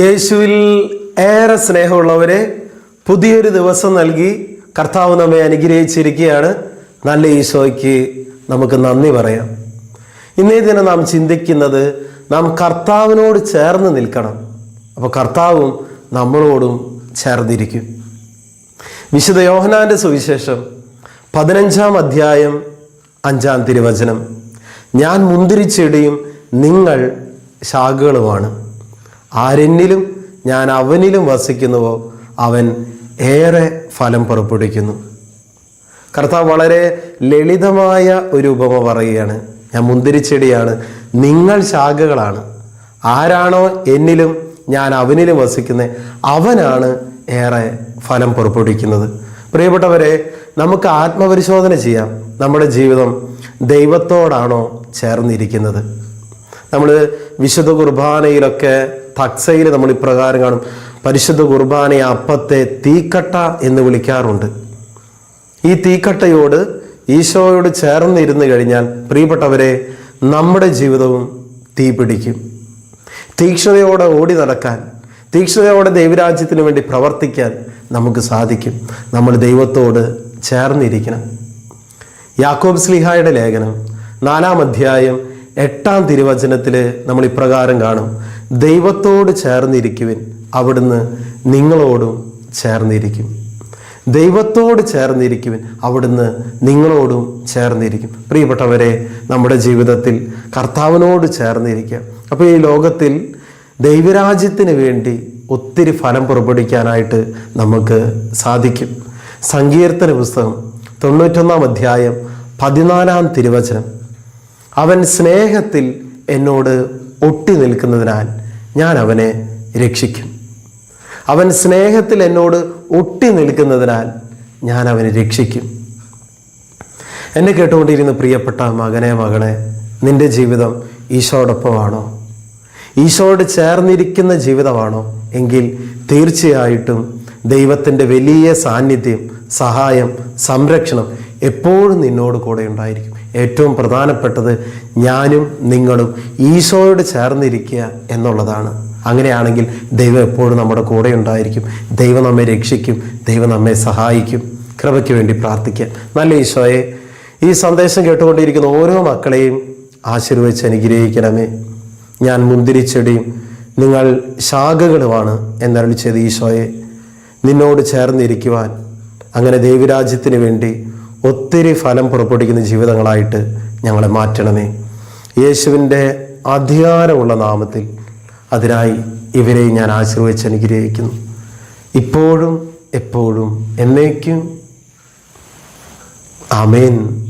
യേശുവിൽ ഏറെ സ്നേഹമുള്ളവരെ പുതിയൊരു ദിവസം നൽകി കർത്താവ് നമ്മെ അനുഗ്രഹിച്ചിരിക്കുകയാണ്. നല്ല ഈശോയ്ക്ക് നമുക്ക് നന്ദി പറയാം. ഇന്നേ ദിനം നാം ചിന്തിക്കുന്നത് നാം കർത്താവിനോട് ചേർന്ന് നിൽക്കണം. അപ്പോൾ കർത്താവും നമ്മളോടും ചേർന്നിരിക്കും. വിശുദ്ധ യോഹനാന്റെ സുവിശേഷം പതിനഞ്ചാം അധ്യായം അഞ്ചാം തിരുവചനം. ഞാൻ മുന്തിരിച്ചെടിയും നിങ്ങൾ ശാഖകളുമാണ്. ആരെന്നിലും ഞാൻ അവനിലും വസിക്കുന്നുവോ അവൻ ഏറെ ഫലം പുറപ്പെടുവിക്കുന്നു. കർത്താവ് വളരെ ലളിതമായ ഒരു ഉപമ പറയുകയാണ്. ഞാൻ മുന്തിരിച്ചെടിയാണ് നിങ്ങൾ ശാഖകളാണ്. ആരാണോ എന്നിലും ഞാൻ അവനിലും വസിക്കുന്നത് അവനാണ് ഏറെ ഫലം പുറപ്പെടുവിക്കുന്നത്. പ്രിയപ്പെട്ടവരെ നമുക്ക് ആത്മപരിശോധന ചെയ്യാം. നമ്മുടെ ജീവിതം ദൈവത്തോടാണോ ചേർന്നിരിക്കുന്നത്? നമ്മൾ വിശുദ്ധ കുർബാനയിലൊക്കെ തക്സയിൽ നമ്മൾ ഇപ്രകാരം കാണും. പരിശുദ്ധ കുർബാനയെ അപ്പത്തെ തീക്കട്ട എന്ന് വിളിക്കാറുണ്ട്. ഈ തീക്കട്ടയോട് ഈശോയോട് ചേർന്നിരുന്നു കഴിഞ്ഞാൽ പ്രിയപ്പെട്ടവരെ നമ്മുടെ ജീവിതവും തീ പിടിക്കും. തീക്ഷ്ണതയോടെ ഓടി നടക്കാൻ തീക്ഷ്ണതയോടെ ദൈവരാജ്യത്തിന് വേണ്ടി പ്രവർത്തിക്കാൻ നമുക്ക് സാധിക്കും. നമ്മൾ ദൈവത്തോട് ചേർന്നിരിക്കണം. യാക്കോബ് സ്ലിഹായുടെ ലേഖനം നാലാം അധ്യായം എട്ടാം തിരുവചനത്തിൽ നമ്മൾ ഇപ്രകാരം കാണും. ദൈവത്തോട് ചേർന്നിരിക്കുവിൻ അവിടുന്ന് നിങ്ങളോടും ചേർന്നിരിക്കും. ദൈവത്തോട് ചേർന്നിരിക്കുവിൻ അവിടുന്ന് നിങ്ങളോടും ചേർന്നിരിക്കും. പ്രിയപ്പെട്ടവരെ നമ്മുടെ ജീവിതത്തിൽ കർത്താവിനോട് ചേർന്നിരിക്കുക. അപ്പോൾ ഈ ലോകത്തിൽ ദൈവരാജ്യത്തിന് വേണ്ടി ഒത്തിരി ഫലം പുറപ്പെടുവിക്കാനായിട്ട് നമുക്ക് സാധിക്കും. സങ്കീർത്തന പുസ്തകം തൊണ്ണൂറ്റൊന്നാം അധ്യായം പതിനാലാം തിരുവചനം. അവൻ സ്നേഹത്തിൽ എന്നോട് ഒട്ടി നിൽക്കുന്നതിനാൽ ഞാൻ അവനെ രക്ഷിക്കും. അവൻ സ്നേഹത്തിൽ എന്നോട് ഒട്ടി നിൽക്കുന്നതിനാൽ ഞാൻ അവനെ രക്ഷിക്കും. എന്നെ കേട്ടുകൊണ്ടിരുന്ന പ്രിയപ്പെട്ട മകനെ മകളെ നിന്റെ ജീവിതം ഈശോടൊപ്പമാണോ ഈശോയോട് ചേർന്നിരിക്കുന്ന ജീവിതമാണോ? എങ്കിൽ തീർച്ചയായിട്ടും ദൈവത്തിന്റെ വലിയ സാന്നിധ്യം സഹായം സംരക്ഷണം എപ്പോഴും നിന്നോട് കൂടെ ഉണ്ടായിരിക്കും. ഏറ്റവും പ്രധാനപ്പെട്ടത് ഞാനും നിങ്ങളും ഈശോയോട് ചേർന്നിരിക്കുക എന്നുള്ളതാണ്. അങ്ങനെയാണെങ്കിൽ ദൈവം എപ്പോഴും നമ്മുടെ കൂടെ ഉണ്ടായിരിക്കും. ദൈവം നമ്മെ രക്ഷിക്കും. ദൈവം നമ്മെ സഹായിക്കും. കൃപയ്ക്ക് വേണ്ടി പ്രാർത്ഥിക്കാം. നല്ല ഈശോയെ ഈ സന്ദേശം കേട്ടുകൊണ്ടിരിക്കുന്ന ഓരോ മക്കളെയും ആശീർവദിച്ച് അനുഗ്രഹിക്കണമേ. ഞാൻ മുന്തിരിച്ചെടിയും നിങ്ങൾ ശാഖകളുമാണ് എന്നരളി ഈശോയെ നിന്നോട് ചേർന്നിരിക്കുവാൻ. അങ്ങനെ ദൈവരാജ്യത്തിന് വേണ്ടി ഒത്തിരി ഫലം പുറപ്പെടുവിക്കുന്ന ജീവിതങ്ങളായിട്ട് ഞങ്ങളെ മാറ്റണമേ. യേശുവിന്റെ അധികാരമുള്ള നാമത്തിൽ അതിനായി ഇവരെ ഞാൻ ആശീർവദിച്ച് അനുഗ്രഹിക്കുന്നു. ഇപ്പോഴും എപ്പോഴും എന്നേക്കും. ആമേൻ.